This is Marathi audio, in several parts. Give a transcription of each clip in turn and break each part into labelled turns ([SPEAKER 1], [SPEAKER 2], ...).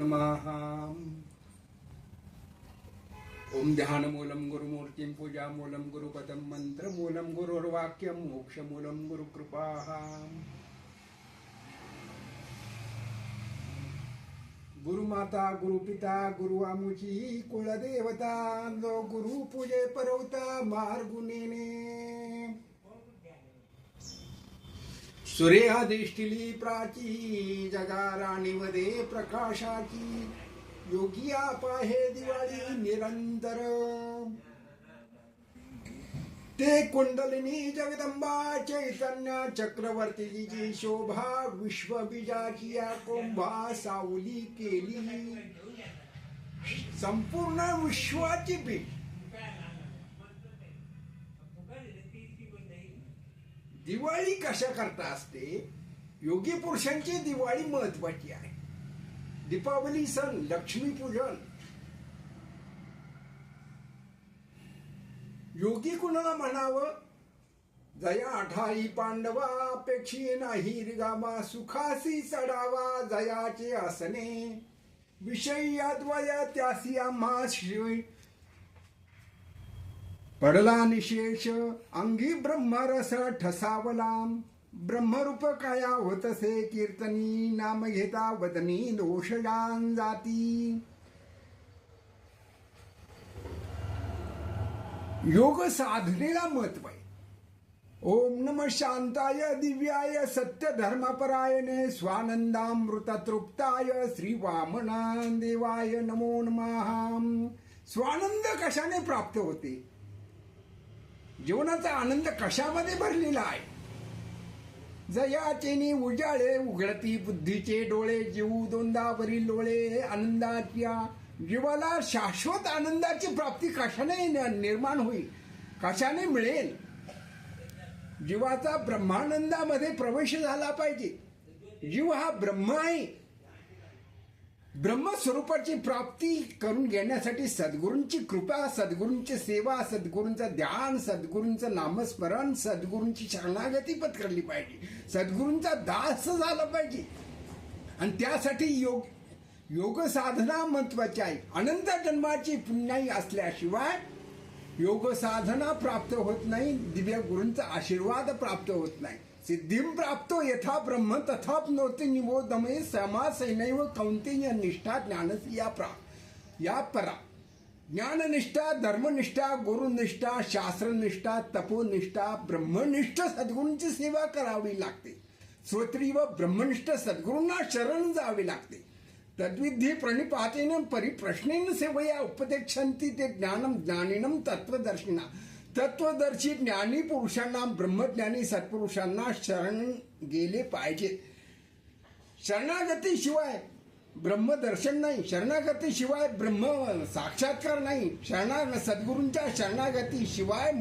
[SPEAKER 1] ओम ध्यानमूलं गुरुमूर्तिं पूजामूलं गुरुपदं मन्त्रमूलं गुरुर्वाक्यं मोक्षमूलं गुरुकृपाः। गुरुमाता गुरुपिता गुरु आमुची कुलदेवता लो गुरु पूजे परवता मार्गुनेने। सूर्याधिष्ठिली प्राची जगा राणीमध्ये प्रकाशाची योगिया पाहे दिवाळी निरंतर. ते कुंडलिनी जगदंबा चैतन्य चक्रवर्तीची शोभा विश्वबीजाची या कुंभा सावली केली. संपूर्ण विश्वाची पीठ दिवाळी कशा करता असते? योगी पुरुषांची दिवाळी महत्वाची आहे. दीपावली सण लक्ष्मीपूजन योगी कुणाला म्हणावं? जया आठाई पांडवा अपेक्षी नाही रिगामा सुखासी चढावा जयाचे असणे विषयी अद्वया त्यासी आम्हा श्री पडला निशेष अंगी ब्रह्मरस ठसावला ब्रह्मरूप काया होतसे कीर्तनी नाम घेता वदनी दोषयान जाती। योग साधनेला महत्त्व आहे. ओम नम शांताय दिव्याय सत्य धर्मपरायणे स्वानंदामृत तृप्ताय श्री वामना देवाय नमो नमः। स्वानंद कशाने प्राप्त होते? जीवनाचा आनंद कशामध्ये भरलेला आहे? जयाचेनी उजाळे उघडती बुद्धीचे डोळे जीव दोंदावरील डोळे आनंदाच्या जीवाला शाश्वत आनंदाची प्राप्ती कशाने न- निर्माण होईल? कशाने मिळेल? जीवाचा ब्रह्मानंदामध्ये प्रवेश झाला पाहिजे. जीव हा ब्रह्म आहे. ब्रह्मस्वरूपाची प्राप्ती करून घेण्यासाठी सद्गुरूंची कृपा सद्गुरूंची सेवा सद्गुरूंचं ध्यान सद्गुरूंचं नामस्मरण सद्गुरूंची शरणागती पत्करली पाहिजे. सद्गुरूंचा दास झाला पाहिजे. आणि त्यासाठी योग योग साधना महत्वाची आहे. अनंत जन्माची पुण्याई असल्याशिवाय योग साधना प्राप्त होत नाही दिव्य गुरूंचा आशीर्वाद प्राप्त होत नाही. सिद्धिम प्राप्तो यथा ब्रह्म तथा नोते निबोधमे समासैनैव कौंतेय निष्ठा ज्ञानस या प्रा या परा। ज्ञाननिष्ठा धर्मनिष्ठा गुरुनिष्ठा शास्त्रनिष्ठा तपोनिष्ठा ब्रह्मनिष्ठ सद्गुरूंची सेवा करावी लागते. श्रोत्री व ब्रह्मनिष्ठ सद्गुरूंना शरण जावे लागते. तद्विधी प्रणिपातेन परिप्रश्नेन सेवया उपदेक्षन्ति ते ज्ञानम ज्ञानिनम तत्वदर्शिना तत्वदर्शी ज्ञानी पुरुषांना ब्रह्मज्ञानी सत्पुरुषांना शरण गेले पाहिजे. शरणागतीशिवाय ब्रह्मदर्शन नाही. शरणागतीशिवाय ब्रह्म साक्षात्कार नाही. शरणा सद्गुरूंच्या शरणागतीशिवाय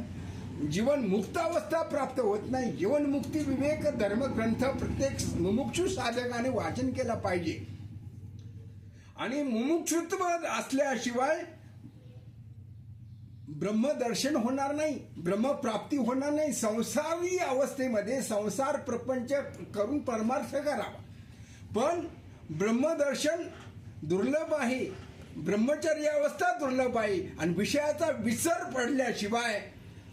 [SPEAKER 1] जीवन मुक्तावस्था प्राप्त होत नाही. जीवनमुक्ती विवेक धर्मग्रंथ प्रत्येक मुमुक्षु साधकाने वाचन केला पाहिजे. आणि मुमुक्षुत्व असल्याशिवाय ब्रह्मदर्शन होणार नाही ब्रह्मप्राप्ती होणार नाही संसारी अवस्थेमध्ये संसार प्रपंच करून परमार्थ करावा. पण ब्रह्मदर्शन दुर्लभ आहे ब्रह्मचर्य अवस्था दुर्लभ आहे आणि विषयाचा विसर पडल्याशिवाय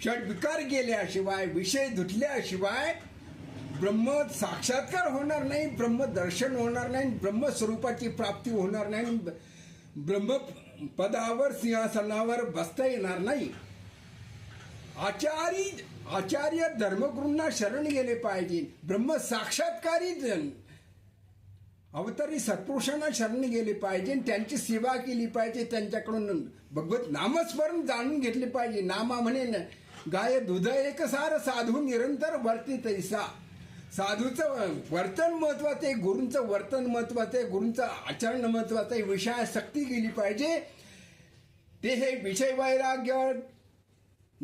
[SPEAKER 1] षडविकार गेल्याशिवाय विषय धुतल्याशिवाय ब्रह्म साक्षात्कार होणार नाही ब्रह्मदर्शन होणार नाही ब्रह्मस्वरूपाची प्राप्ती होणार नाही ब्रह्म पदावर सिंहासनावर बसता येणार नाही. आचारी आचार्य धर्मगुरूंना शरण गेले पाहिजे. ब्रह्म साक्षात्कारी जन. अवतारी सत्पुरुषांना शरण गेले पाहिजे. त्यांची सेवा केली पाहिजे त्यांच्याकडून. भगवत नामस्मरण जाणून घेतले पाहिजे. नामा म्हणे गाय दुध एक सार साधू निरंतर वर्ती तैसा. साधूचं वर्तन महत्वाचं आहे गुरूंचं वर्तन महत्वाचं आहे गुरूंचं आचरण महत्वाचं आहे विषयासक्ती गेली पाहिजे. ते हे विषय वैराग्य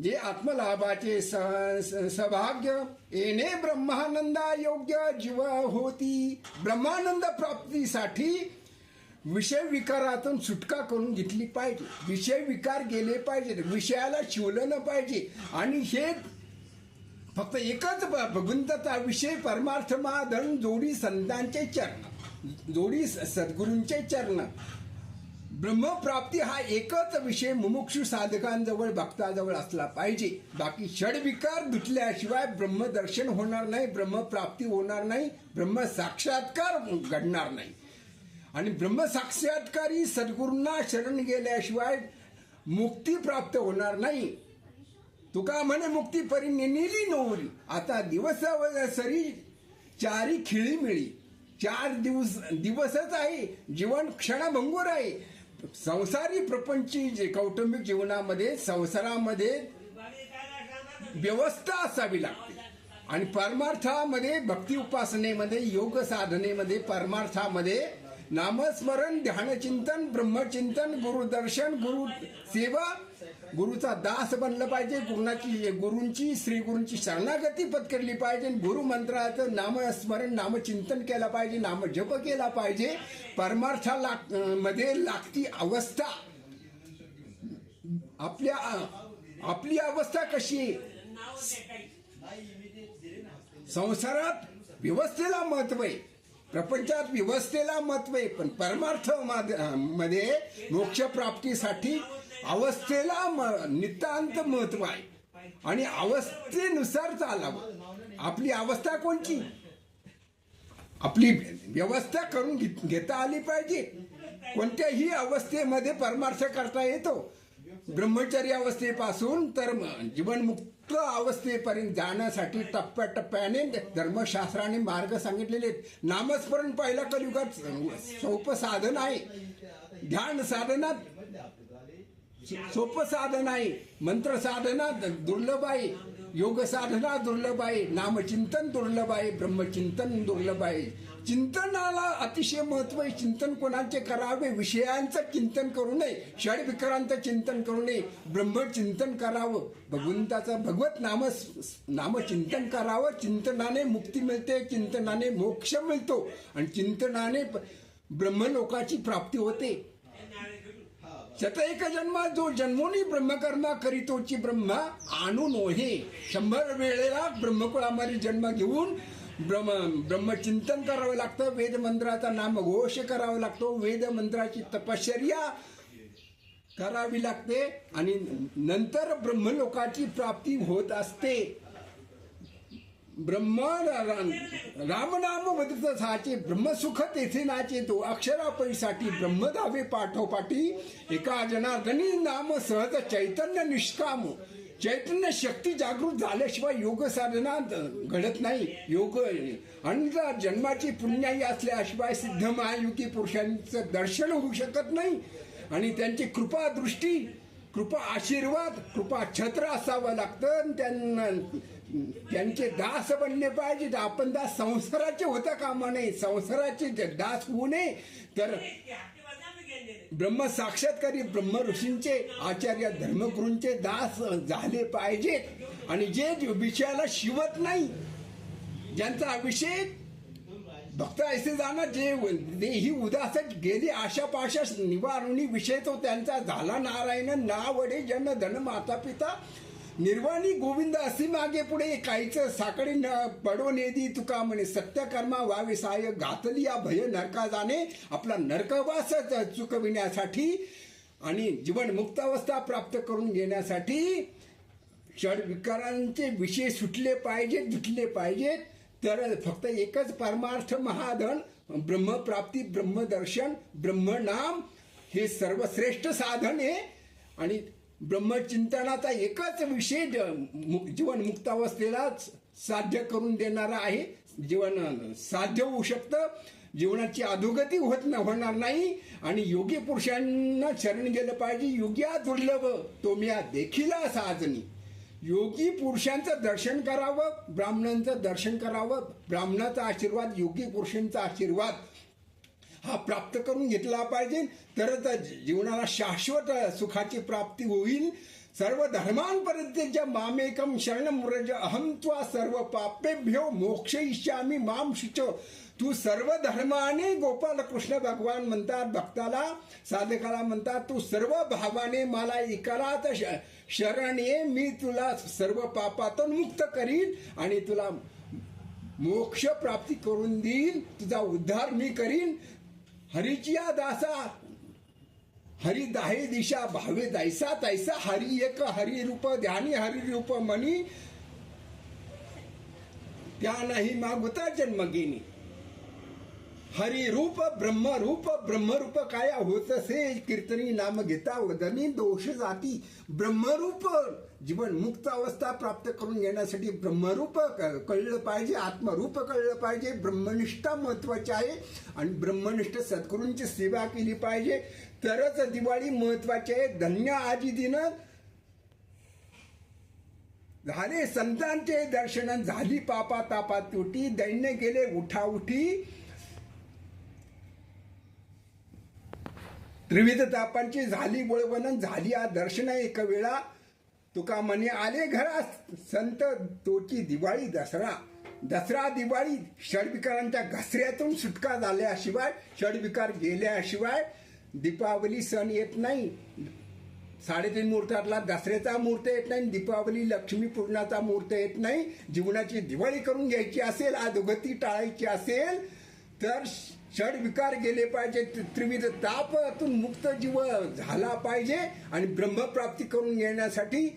[SPEAKER 1] जे आत्मलाभाचे स- सौभाग्य येणे ब्रह्मानंदा योग्य जीव होती. ब्रह्मानंद प्राप्तीसाठी विषय विकारातून सुटका करून घेतली पाहिजे. विषय विकार गेले पाहिजेत. विषयाला शिवलं पाहिजे. आणि हे फक्त एकच भ- भगवंताचा विषय परमार्थ महाधन जोडी संतांचे चरण. जोडी सद्गुरूंचे चरण. ब्रह्मप्राप्ती हा एकच विषय मुमुक्षू साधकांजवळ भक्ताजवळ असला पाहिजे. बाकी षडविकार धुतल्याशिवाय ब्रह्मदर्शन होणार नाही ब्रह्मप्राप्ती होणार नाही ब्रह्म साक्षात्कार घडणार नाही. आणि ब्रह्मसाक्षात्कारी सद्गुरूंना शरण गेल्याशिवाय मुक्ती प्राप्त होणार नाही. तुका म्हणे मुक्ती परी नेली नोवरी. आता दिवस सरी चारी खिळी मिळी. चार दिवस दिवसच आहे. जीवन क्षणभंगूर आहे. संसारी प्रपंची जे कौटुंबिक जीवनामध्ये संसारामध्ये व्यवस्था असावी लागते. आणि परमार्थामध्ये भक्ती उपासनेमध्ये योग साधनेमध्ये परमार्थामध्ये नामस्मरण ध्यानचिंतन ब्रह्मचिंतन गुरुदर्शन गुरु सेवा गुरुचा दास बनलं पाहिजे गुरुची गुरूंची श्री गुरूंची शरणागती पत्करली पाहिजे गुरु मंत्राचं नामस्मरण नामचिंतन केलं पाहिजे नामजप केला पाहिजे. परमार्था लागमध्ये लागती अवस्था. आपल्या आपली अवस्था कशी? आहे संसारात व्यवस्थेला महत्त्व आहे. प्रपंचात व्यवस्थेला महत्त्व आहे. पण परमार्थमध्ये मोक्ष प्राप्तीसाठी अवस्थेला म- नितांत महत्त्व आहे. आणि अवस्थेनुसार चालावं. आपली अवस्था कोणची? आपली व्यवस्था करून घेत- घेता आली पाहिजे. कोणत्याही अवस्थेमध्ये परमार्थ करता येतो. ब्रह्मचर्य अवस्थेपासून तर जीवनमुक्त अवस्थेपर्यंत जाण्यासाठी टप्प्याटप्प्याने धर्मशास्त्राने मार्ग सांगितलेले नामस्मरण पहिला कलियुगात सोपं साधन आहे. ध्यान साधनात सोपं साधन आहे. मंत्र साधना दुर्लभ आहे योग साधना दुर्लभ आहे नामचिंतन दुर्लभ आहे ब्रह्मचिंतन दुर्लभ आहे चिंतनाला अतिशय महत्त्व आहे. चिंतन कोणाचे करावे? विषयांचं चिंतन करू नये. षडविकारांचं चिंतन करू नये. ब्रह्मचिंतन करावं. भगवंताचं भगवत नाम नामचिंतन करावं. चिंतनाने मुक्ती मिळते. चिंतनाने मोक्ष मिळतो. आणि चिंतनाने ब्रह्मलोकाची प्राप्ती होते. शत एक जन्मा जो जन्मोनी ब्रह्मकर्मा करीतोची ब्रह्मा आणून ओहे शंभर वेळेला ब्रह्मकुळामध्ये जन्म घेऊन ब्रह्म ब्रह्मचिंतन करावं लागतं. वेद मंत्राचा नाम घोष करावा लागतो. वेद मंत्राची तपश्चर्या करावी लागते. आणि नंतर ब्रह्मलोकाची प्राप्ती होत असते. ब्रह्म रामनाम वदित साचे ब्रह्मसुख तेथे नाचे तो अक्षरापैसाठी ब्रह्मदावे पाठोपाठी एका जनार्दनी नाम सहज चैतन्य निष्काम चैतन्य शक्ती जागृत झाल्याशिवाय योग साधना घडत नाही. योग अन्य जन्माची पुण्याई असल्याशिवाय सिद्ध महायुगी पुरुषांचं दर्शन होऊ शकत नाही. आणि त्यांची कृपा दृष्टी कृपा आशीर्वाद कृपा छत्र असावं लागतं. आणि त्यांना त्यांचे दास बनले पाहिजे आपण दास संसाराचे होता कामा नये. संसाराचे दास होऊ नये तर ब्रह्म साक्षात्कारी ब्रह्म ऋषींचे आचार्य धर्मगुरूंचे दास झाले पाहिजेत. आणि जे विषयाला शिवत नाही ज्यांचा अभिषेक भक्त ऐसे जाणार जे ही उदास गेली आशा पाशा निवारणी विषय तो त्यांचा झाला. नारायण नावडे जन धन माता पिता निर्वाणी गोविंद असे मागे पुढे काहीच साकडे न पडो नेदी तुका म्हणे. सत्यकर्मा व्हावे साय घातली या भय नरका जाणे आपला नरकवास चुकविण्यासाठी आणि जीवन मुक्तावस्था प्राप्त करून घेण्यासाठी षड विकारांचे विषय सुटले पाहिजेत धुतले पाहिजेत. तर फक्त एकच परमार्थ महाधन ब्रह्मप्राप्ती ब्रह्मदर्शन ब्रह्मनाम हे सर्वश्रेष्ठ साधन आहे. आणि ब्रह्मचिंतनाचा एकच विषय जीवन मुक्तावस्थेलाच साध्य करून देणारा आहे. जीवन साध्य होऊ शकतं. जीवनाची अधोगती होत न होणार नाही. आणि योगी पुरुषांना शरण गेलं पाहिजे. योग्या दुर्लभ तो मी देखील साजनी योगी पुरुषांचं दर्शन करावं. ब्राह्मणांचं दर्शन करावं. ब्राह्मणाचा आशीर्वाद योगी पुरुषांचा आशीर्वाद. हा प्राप्त करून घेतला पाहिजे. तरच जीवनाला शाश्वत सुखाची प्राप्ती होईल. सर्व धर्मांपर्यंत मामेकम शरण व्रज अहम त्वा सर्व पापेभ्यो मोक्ष इच्छामी माम शुच. तू सर्व धर्माने गोपाल कृष्ण भगवान म्हणतात भक्ताला साधकाला म्हणतात तू सर्व भावाने मला एकालाच शरण ये मी तुला सर्व पापातून मुक्त करीन आणि तुला मोक्ष प्राप्ती करून देईन. तुझा उद्धार मी करीन. हरिचिया दासा हरी दाहे दिशा भावे दैसा तैसा हरी एक हरी रूप ध्यानी हरी रूप मनी. त्या नाही मागुता जन्म हरी रूप ब्रह्मरूप ब्रह्मरूप काय होत असे? कीर्तनी नाम घेता वदनी दोष जाती. ब्रह्मरूप जीवन मुक्त अवस्था प्राप्त करून घेण्यासाठी ब्रह्मरूप क- कळलं पाहिजे आत्मरूप कळलं पाहिजे ब्रह्मनिष्ठा महत्वाची आहे. आणि ब्रह्मनिष्ठ सद्गुरूंची सेवा केली पाहिजे. तरच दिवाळी महत्वाची आहे. धन्य आजी दिन. झाले संतांचे दर्शन झाली पापा तापा तुटी. दैन्य गेले उठाउठी. त्रिविध तापांची झाली बोळवणन झाली आ दर्शन एक वेळा. तुका म्हणे आले घरात संत तोची दिवाळी दसरा. दसरा दिवाळी षडविकारांच्या घसऱ्यातून सुटका झाल्याशिवाय षडविकार गेल्याशिवाय दीपावली सण येत नाही. साडेतीन मुहूर्तातला दसऱ्याचा मुहूर्त येत नाही दीपावली लक्ष्मीपूर्णाचा मुहूर्त येत नाही. जीवनाची दिवाळी करून घ्यायची असेल अधोगती टाळायची असेल तर षड विकार गेले पाहिजे त्रिविध तापातून मुक्त जीव झाला पाहिजे आणि ब्रह्मप्राप्ती करून घेण्यासाठी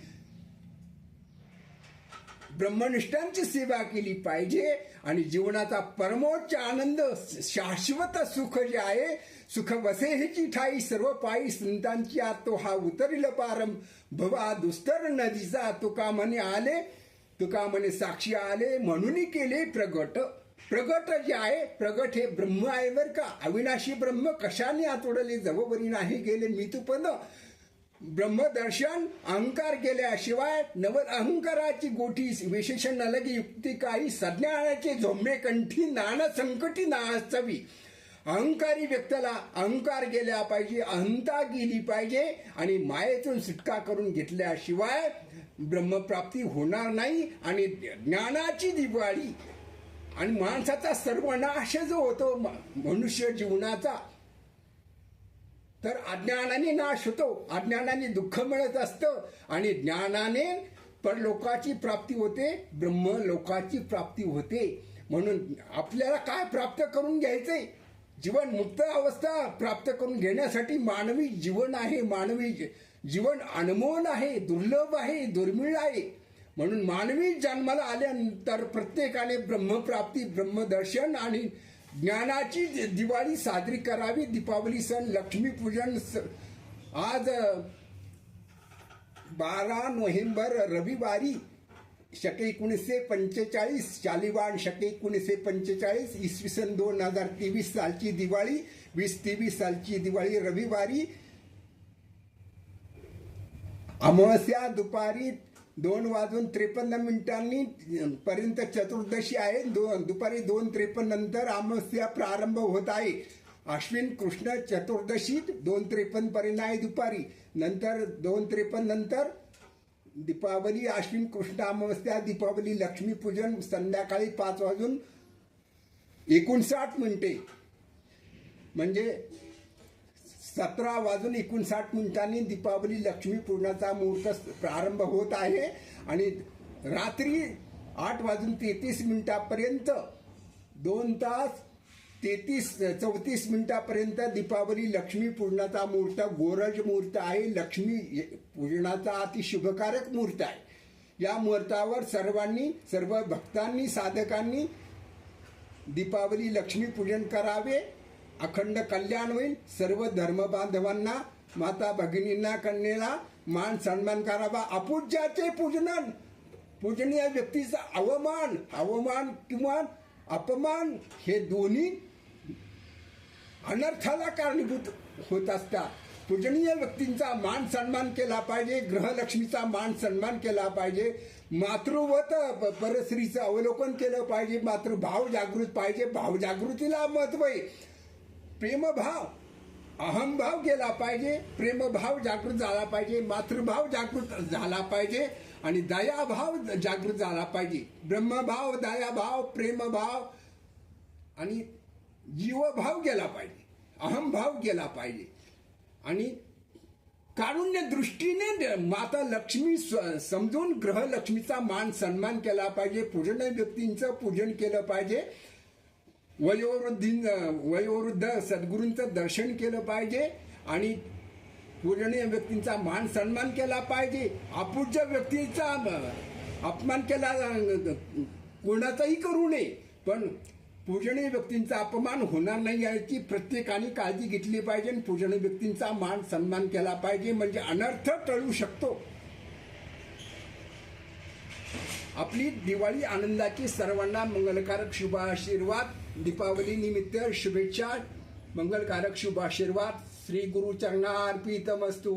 [SPEAKER 1] ब्रह्मनिष्ठांची सेवा केली पाहिजे आणि जीवनाचा परमोच्च आनंद शाश्वत सुख जे आहे सुख वसे हिची ठाई सर्व पायी संतांची आतो हा उतरिल पारम. भवा दुस्तर नदीचा तुका म्हणे आले तुका म्हणे साक्षी आले म्हणून केले प्रगट. प्रगट जे आहे प्रगट हे ब्रह्म आहे बर का. अविनाशी ब्रह्म कशाने आतोडले जवबरी नाही गेले मी तू पण. ब्रह्मदर्शन अहंकार केल्याशिवाय नव अहंकाराची गोठी विशेषण न लगे युक्ती काही सज्ञानाचे झोंबे कंठी नाना संकटी नाचवी अहंकारी व्यक्तीला अहंकार गेल्या पाहिजे अहंता गेली पाहिजे आणि मायेतून सुटका करून घेतल्याशिवाय ब्रह्मप्राप्ती होणार नाही आणि ज्ञानाची दिवाळी आणि माणसाचा सर्वनाश जो होतो मनुष्य जीवनाचा तर अज्ञानाने नाश होतो. अज्ञानाने दुःख मिळत असतं आणि ज्ञानाने परलोकाची प्राप्ती होते ब्रह्म लोकाची प्राप्ती होते. म्हणून आपल्याला काय प्राप्त करून घ्यायचंय? जीवन मुक्त अवस्था प्राप्त करून घेण्यासाठी मानवी जीवन आहे. मानवी जीवन अनमोल आहे दुर्लभ आहे दुर्मिळ आहे. म्हणून मानवी जन्माला आल्यानंतर प्रत्येकाने ब्रह्मप्राप्ती ब्रह्मदर्शन आणि ज्ञानाची दिवाळी साजरी करावी. दीपावली सण लक्ष्मीपूजन स- आज बारा नोव्हेंबर रविवारी शके एकोणीसशे पंचेचाळीस शालिवान शके एकोणीसशे पंचेचाळीस इसवी सन दोन हजार तेवीस सालची दिवाळी वीस तेवीस सालची दिवाळी रविवारी अमावस्या दुपारी दोन वाजून त्रेपन्न मिनिटांनी पर्यंत चतुर्दशी आहे. दोन दुपारी दोन त्रेपन्न नंतर अमावस्या प्रारंभ होत आहे. अश्विन कृष्ण चतुर्दशी दोन त्रेपन्न पर्यंत आहे दुपारी. नंतर दोन त्रेपन्न नंतर दीपावली अश्विन कृष्ण अमावस्या दीपावली लक्ष्मीपूजन संध्याकाळी पाच वाजून एकोणसाठ मिनिटे. म्हणजे सतरा वाजून एकोणसाठ मिनिटांनी दीपावली लक्ष्मीपूर्णाचा मुहूर्त प्रारंभ होत आहे. आणि रात्री आठ वाजून तेहतीस मिनिटापर्यंत दोन तास तेहतीस चौतीस मिनिटापर्यंत दीपावली लक्ष्मीपूर्णाचा मुहूर्त गोरज मुहूर्त आहे. लक्ष्मी पूजनाचा अतिशुभकारक मुहूर्त आहे. या मुहूर्तावर सर्वांनी सर्व भक्तांनी साधकांनी दीपावली लक्ष्मीपूजन करावे. अखंड कल्याण होईल. सर्व धर्म बांधवांना माता भगिनींना कन्येला मान सन्मान करावा. अपूज्याचे पूजनन. पूजनीय व्यक्तीचा अवमान अवमान किंवा अपमान हे दोन्ही अनर्थाला कारणीभूत होत असतात. पूजनीय व्यक्तींचा मान सन्मान केला पाहिजे. ग्रहलक्ष्मीचा मान सन्मान केला पाहिजे. मातृवत परस्त्रीचं अवलोकन केलं पाहिजे. मातृभाव जागृत पाहिजे. भाव जागृतीला महत्त्व आहे. प्रेमभाव. अहमभाव गेला पाहिजे प्रेमभाव जागृत झाला पाहिजे मातृभाव जागृत झाला पाहिजे आणि दयाभाव जागृत झाला पाहिजे. ब्रह्मभाव दयाभाव प्रेमभाव आणि जीवभाव गेला पाहिजे अहमभाव गेला पाहिजे. आणि कारुण्य दृष्टीने माता लक्ष्मी स्व- समजून ग्रहलक्ष्मीचा मान सन्मान केला पाहिजे पूजन व्यक्तींचं पूजन केलं पाहिजे. वयोवृद्धी वयोवृद्ध सद्गुरूंचं दर्शन केलं पाहिजे आणि पूजनीय व्यक्तींचा मान सन्मान केला पाहिजे. आपूज्य व्यक्तीचा अपमान केला कोणाचाही करू नये. पण पूजनीय व्यक्तींचा अपमान होणार नाही याची प्रत्येकाने काळजी घेतली पाहिजे आणि पूजनीय व्यक्तींचा मान सन्मान केला पाहिजे. म्हणजे अनर्थ टळू शकतो. आपली दिवाळी आनंदाची सर्वांना मंगलकारक शुभ आशीर्वाद. दीपावली निमित्त शुभेच्छा मंगलकारक शुभ आशीर्वाद श्री गुरु चरणार्पितमस्तु